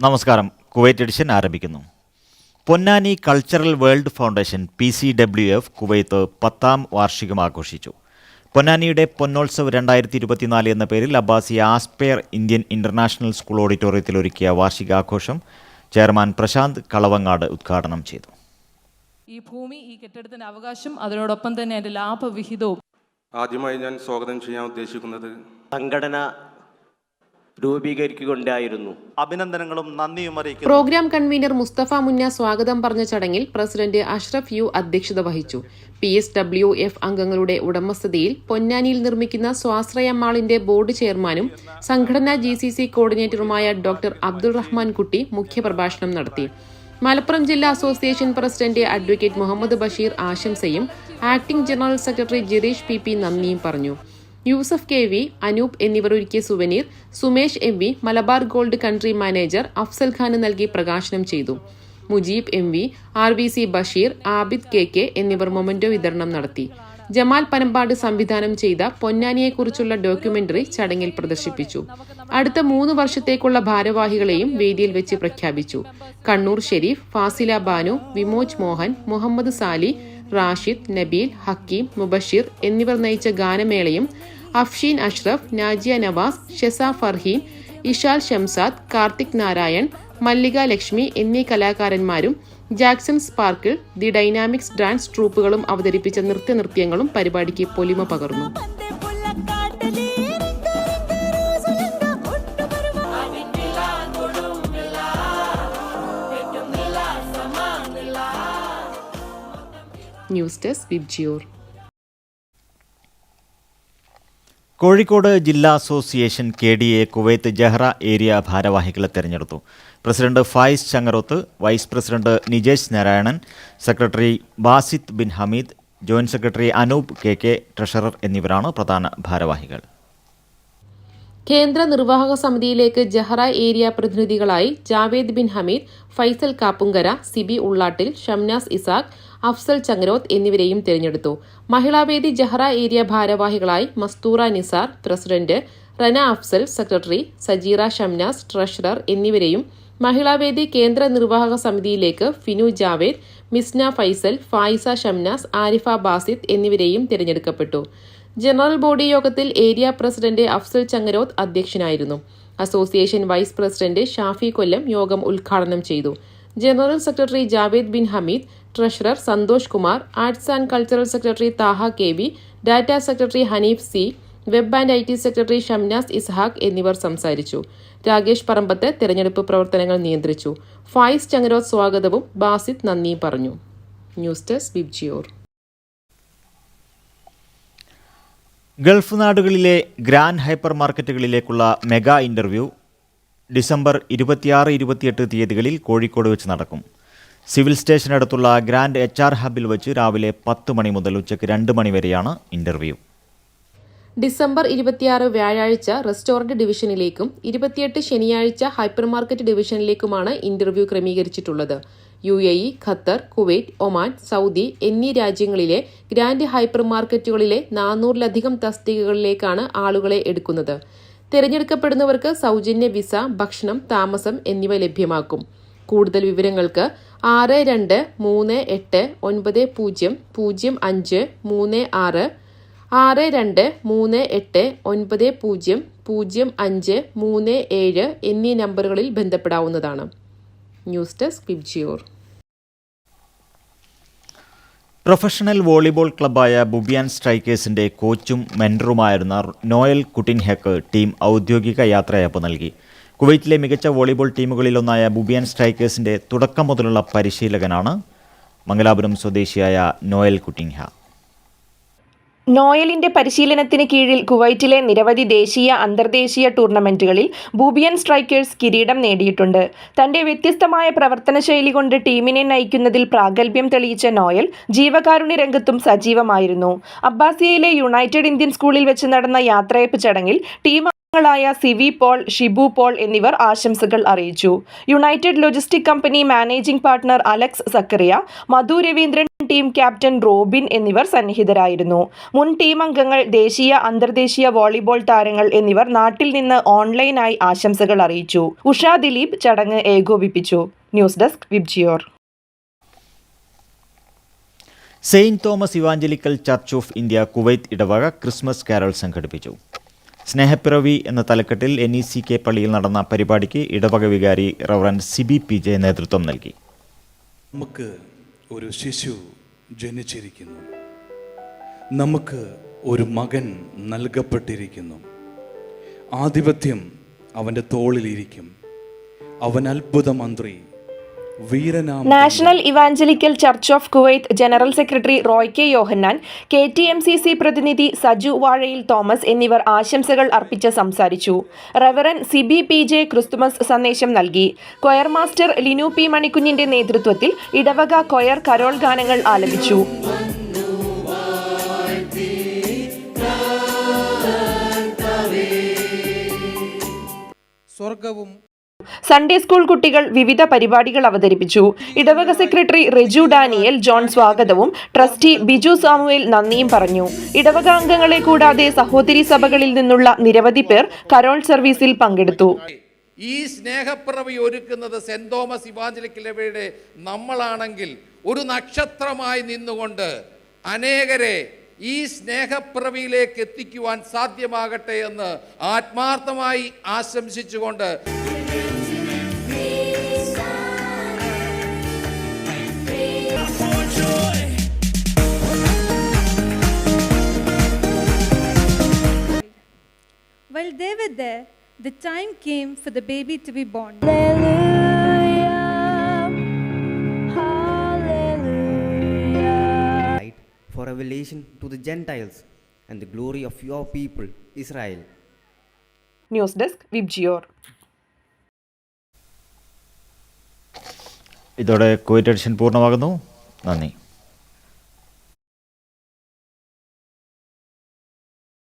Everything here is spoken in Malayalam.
നമസ്കാരം. കുവൈറ്റ് എഡിഷൻ ആരംഭിക്കുന്നു. Ponnani cultural world foundation P C W F Kuwait പത്താം വാർഷികം ആഘോഷിച്ചു. പൊന്നാനിയുടെ പൊന്നോത്സവ് രണ്ടായിരത്തി ഇരുപത്തിനാല് എന്ന പേരിൽ Abbasi aspire Indian international school ഓഡിറ്റോറിയത്തിൽ ഒരുക്കിയ വാർഷികാഘോഷം ചെയർമാൻ പ്രശാന്ത് കളവങ്ങാട് ഉദ്ഘാടനം ചെയ്തു. ഈ ഭൂമി ഈ കെട്ടിടത്തിന്റെ അവകാശം അതിനോടൊപ്പം തന്നെ അതിന്റെ ലാഭവിഹിതവും. ആദ്യമായി ഞാൻ സ്വാഗതം ചെയ്യാൻ ഉദ്ദേശിക്കുന്നത് സംഘടന രൂപീകരിക്കുകയുണ്ടായിരുന്നു. അഭിനന്ദനങ്ങളും നന്ദിയും അറിയിക്കുന്നു. പ്രോഗ്രാം കൺവീനർ മുസ്തഫ മുന്ന സ്വാഗതം പറഞ്ഞ ചടങ്ങിൽ പ്രസിഡന്റ് അഷ്റഫ് യു അധ്യക്ഷത വഹിച്ചു. പി എസ് ഡബ്ല്യു എഫ് അംഗങ്ങളുടെ ഉടമസ്ഥതയിൽ പൊന്നാനിയിൽ നിർമ്മിക്കുന്ന സ്വാശ്രയ മാളിന്റെ ബോർഡ് ചെയർമാനും സംഘടനാ ജി സി സി കോർഡിനേറ്ററുമായ ഡോക്ടർ അബ്ദുൾ റഹ്മാൻ കുട്ടി മുഖ്യപ്രഭാഷണം നടത്തി. മലപ്പുറം ജില്ലാ association president advocate Muhammad Basheer ആശംസയും acting general secretary Jireesh P P നന്ദിയും പറഞ്ഞു. യൂസഫ് കെ വി അനൂപ് എന്നിവർ ഒരുക്കിയ souvenir Sumesh M V Malabar gold country manager Afzal Khan നൽകി പ്രകാശനം ചെയ്തു. Mujeeb M V R V C Basheer Abid K K എന്നിവർ മൊമന്റോ വിതരണം നടത്തി. ജമാൽ പനമ്പാട് സംവിധാനം ചെയ്ത പൊന്നാനിയെക്കുറിച്ചുള്ള ഡോക്യുമെന്ററി ചടങ്ങിൽ പ്രദർശിപ്പിച്ചു. അടുത്ത മൂന്ന് വർഷത്തേക്കുള്ള ഭാരവാഹികളെയും വേദിയിൽ വെച്ച് പ്രഖ്യാപിച്ചു. കണ്ണൂർ ഷെരീഫ് ഫാസില ബാനു വിമോജ് മോഹൻ മുഹമ്മദ് സാലി റാഷിദ് നബീൽ ഹക്കീം മുബഷീർ എന്നിവർ നയിച്ച ഗാനമേളയും അഫ്ഷീൻ അഷ്റഫ് നാജിയ നവാസ് ഷെസ ഫർഹീൻ ഇഷാൽ ഷംസാദ് കാർത്തിക് നാരായൺ മല്ലിക ലക്ഷ്മി എന്നീ കലാകാരന്മാരും Jackson sparkle the dynamics dance ട്രൂപ്പുകളും അവതരിപ്പിച്ച നൃത്യനൃത്യങ്ങളും പരിപാടിക്ക് പൊലിമ പകർന്നു. News desk Vibgyor. കോഴിക്കോട് ജില്ലാ association K D A Kuwait Jahra area ഭാരവാഹികളെ തെരഞ്ഞെടുത്തു. President Fayis Changaroth vice president Nijesh Narayanan secretary Basith bin Hameed joint secretary Anoop K K treasurer എന്നിവരാണ് പ്രധാന ഭാരവാഹികൾ. കേന്ദ്ര നിർവാഹക സമിതിയിലേക്ക് ജഹ്റ ഏരിയ പ്രതിനിധികളായി ജാവേദ് ബിൻ ഹമീദ് ഫൈസൽ കാപ്പുങ്കര സിബി ഉള്ളാട്ടിൽ ഷംനാസ് ഇസാഖ് അഫ്സൽ ചങ്ങരോത്ത് എന്നിവരെയും തിരഞ്ഞെടുത്തു. മഹിളാവേദി ജഹ്റ ഏരിയ ഭാരവാഹികളായി Masthura Nisar president Rana Afsal secretary Sajeera Shamnas treasurer എന്നിവരെയും മഹിളാവേദി കേന്ദ്ര നിർവാഹക സമിതിയിലേക്ക് ഫിനു ജാവേദ് മിസ്ന ഫൈസൽ ഫായിസ ഷംനാസ് ആരിഫ ബാസിദ് എന്നിവരെയും തിരഞ്ഞെടുക്കപ്പെട്ടു. ജനറൽ ബോഡി യോഗത്തിൽ ഏരിയ പ്രസിഡന്റ് അഫ്സൽ ചങ്ങരോത്ത് അധ്യക്ഷനായിരുന്നു. Association vice president Shafi Kollam യോഗം ഉദ്ഘാടനം ചെയ്തു. General secretary Javed bin Hameed treasurer Santhosh Kumar arts and cultural secretary Thaha K V data secretary Hanif C web and I T secretary Shamnas Ishaq എന്നിവർ സംസാരിച്ചു. രാകേഷ് പറമ്പത്ത് തെരഞ്ഞെടുപ്പ് പ്രവർത്തനങ്ങൾ നിയന്ത്രിച്ചു. ഫായിസ് ചങ്ങരോത്ത് സ്വാഗതവും ബാസിദ് നന്ദിയും പറഞ്ഞു. ന്യൂസ് ഡെസ്ക് ബിബ്ജിയോർ ഗൾഫ് നാടുകളിലെ ഗ്രാൻഡ് ഹൈപ്പർ മാർക്കറ്റുകളിലേക്കുള്ള മെഗാ ഇന്റർവ്യൂ ഡിസംബർ ഇരുപത്തിയാറ് ഇരുപത്തിയെട്ട് തീയതികളിൽ കോഴിക്കോട് വെച്ച് നടക്കും. സിവിൽ സ്റ്റേഷനടുത്തുള്ള ഗ്രാൻഡ് എച്ച് ആർ ഹബിൽ വെച്ച് രാവിലെ പത്ത് മണി മുതൽ ഉച്ചയ്ക്ക് രണ്ട് മണി വരെയാണ് ഇന്റർവ്യൂ ഡിസംബർ ഇരുപത്തിയാറ് വ്യാഴാഴ്ച റെസ്റ്റോറന്റ് ഡിവിഷനിലേക്കും ഇരുപത്തിയെട്ട് ശനിയാഴ്ച ഹൈപ്പർ മാർക്കറ്റ് ഡിവിഷനിലേക്കുമാണ് interview ക്രമീകരിച്ചിട്ടുള്ളത്. U A E Qatar Kuwait Oman Saudi എന്നീ രാജ്യങ്ങളിലെ ഗ്രാൻഡ് ഹൈപ്പർ മാർക്കറ്റുകളിലെ നാനൂറിലധികം തസ്തികകളിലേക്കാണ് ആളുകളെ എടുക്കുന്നത്. തിരഞ്ഞെടുക്കപ്പെടുന്നവർക്ക് സൗജന്യ വിസ ഭക്ഷണം താമസം എന്നിവ ലഭ്യമാക്കും. കൂടുതൽ വിവരങ്ങൾക്ക് ആറ് രണ്ട് മൂന്ന് എട്ട് ഒൻപത് പൂജ്യം പൂജ്യം അഞ്ച് മൂന്ന് ആറ് ആറ് രണ്ട് മൂന്ന് എട്ട് ഒൻപത് പൂജ്യം പൂജ്യം അഞ്ച് മൂന്ന് ഏഴ് എന്നീ നമ്പറുകളിൽ ബന്ധപ്പെടാവുന്നതാണ്. News desk Vibgyor. Professional volleyball ക്ലബ്ബായ ബുബിയാൻ സ്ട്രൈക്കേഴ്സിന്റെ കോച്ചും മെന്ററുമായിരുന്ന നോയൽ കുട്ടിൻഹെക്ക് ടീം ഔദ്യോഗിക യാത്രയപ്പ് നൽകി. കുവൈറ്റിലെ മികച്ച വോളിബോൾ ടീമുകളിലൊന്നായ ബുബിയാൻ സ്ട്രൈക്കേഴ്സിന്റെ തുടക്കം മുതലുള്ള പരിശീലകനാണ് മംഗലാപുരം സ്വദേശിയായ നോയൽ കുട്ടിൻഹ. നോയലിന്റെ പരിശീലനത്തിന് കീഴിൽ കുവൈറ്റിലെ നിരവധി ദേശീയ അന്തർദേശീയ ടൂർണമെന്റുകളിൽ ബൂബിയൻ സ്ട്രൈക്കേഴ്സ് കിരീടം നേടിയിട്ടുണ്ട്. തന്റെ വ്യത്യസ്തമായ പ്രവർത്തന ശൈലി കൊണ്ട് ടീമിനെ നയിക്കുന്നതിൽ പ്രാഗൽഭ്യം തെളിയിച്ച നോയൽ ജീവകാരുണ്യ രംഗത്തും സജീവമായിരുന്നു. അബ്ബാസിയയിലെ യുണൈറ്റഡ് ഇന്ത്യൻ സ്കൂളിൽ വെച്ച് നടന്ന യാത്രയപ്പ് ചടങ്ങിൽ ടീം ായ സിവി പോൾ ഷിബു പോൾ എന്നിവർ ആശംസകൾ അറിയിച്ചു. United logistic company managing partner Alex Zacharia Madhu Raveendran team captain Robin എന്നിവർ സന്നിഹിതരായിരുന്നു. മുൻ ടീം അംഗങ്ങൾ ദേശീയ അന്തർദേശീയ വോളിബോൾ താരങ്ങൾ എന്നിവർ നാട്ടിൽ നിന്ന് ഓൺലൈനായി ആശംസകൾ അറിയിച്ചു. ഉഷ ദിലീപ് ചടങ്ങ് ഏകോപിപ്പിച്ചു. News desk Vibgyor. Saint Thomas evangelical church of India Kuwait ഇടവക ക്രിസ്മസ് കാരൾ സംഘടിപ്പിച്ചു. സ്നേഹപ്പിറവി എന്ന തലക്കെട്ടിൽ എൻ ഇ സി കെ പള്ളിയിൽ നടന്ന പരിപാടിക്ക് ഇടവക വികാരി റവറൻ സിബി പി ജെ നേതൃത്വം നൽകി. നമുക്ക് ഒരു ശിശു ജനിച്ചിരിക്കുന്നു. നമുക്ക് ഒരു മകൻ നൽകപ്പെട്ടിരിക്കുന്നു. ആധിപത്യം അവന്റെ തോളിലിരിക്കും. അവൻ അത്ഭുത മന്ത്രി national evangelical church of Kuwait general secretary Roy K Yohannan K T M C C പ്രതിനിധി സജു വാഴയിൽ തോമസ് എന്നിവർ ആശംസകൾ അർപ്പിച്ച് സംസാരിച്ചു. Reverend Siby P J Christmas സന്ദേശം നൽകി. കൊയർ മാസ്റ്റർ ലിനു പി മണിക്കുഞ്ഞിന്റെ നേതൃത്വത്തിൽ ഇടവക കൊയർ കരോൾ ഗാനങ്ങൾ ആലപിച്ചു. സ്വർഗവും സൺഡേ സ്കൂൾ കുട്ടികൾ വിവിധ പരിപാടികൾ അവതരിപ്പിച്ചു. ഇടവക സെക്രട്ടറി റെജു ഡാനിയൽ ജോൺ സ്വാഗതവും ട്രസ്റ്റി ബിജു സാമുവേൽ നന്ദിയും പറഞ്ഞു. ഇടവക അംഗങ്ങളെ കൂടാതെ സഹോദരി സഭകളിൽ നിന്നുള്ള നിരവധി പേർ കരോൾ സർവീസിൽ പങ്കെടുത്തു. ഈ സ്നേഹപ്പിറവി ഒരുക്കുന്നത് സെന്റ് തോമസ് ഇവാഞ്ചലിക്കലവയുടെ നമ്മളാണെങ്കിൽ ഒരു നക്ഷത്രമായി നിന്നുകൊണ്ട് അനേകരെ ഈ സ്നേഹപ്പിറവിയിലേക്ക് എത്തിക്കുവാൻ സാധ്യമാകട്ടെ എന്ന് ആത്മാർത്ഥമായി ആശംസിച്ചുകൊണ്ട് While they were there, the time came for the baby to be born. light for revelation to the Gentiles and the glory of your people, Israel. News desk VIBGYOR ഇതോടെ കോവിഡ് എഡിഷൻ പൂർണ്ണമാകുന്നു നന്ദി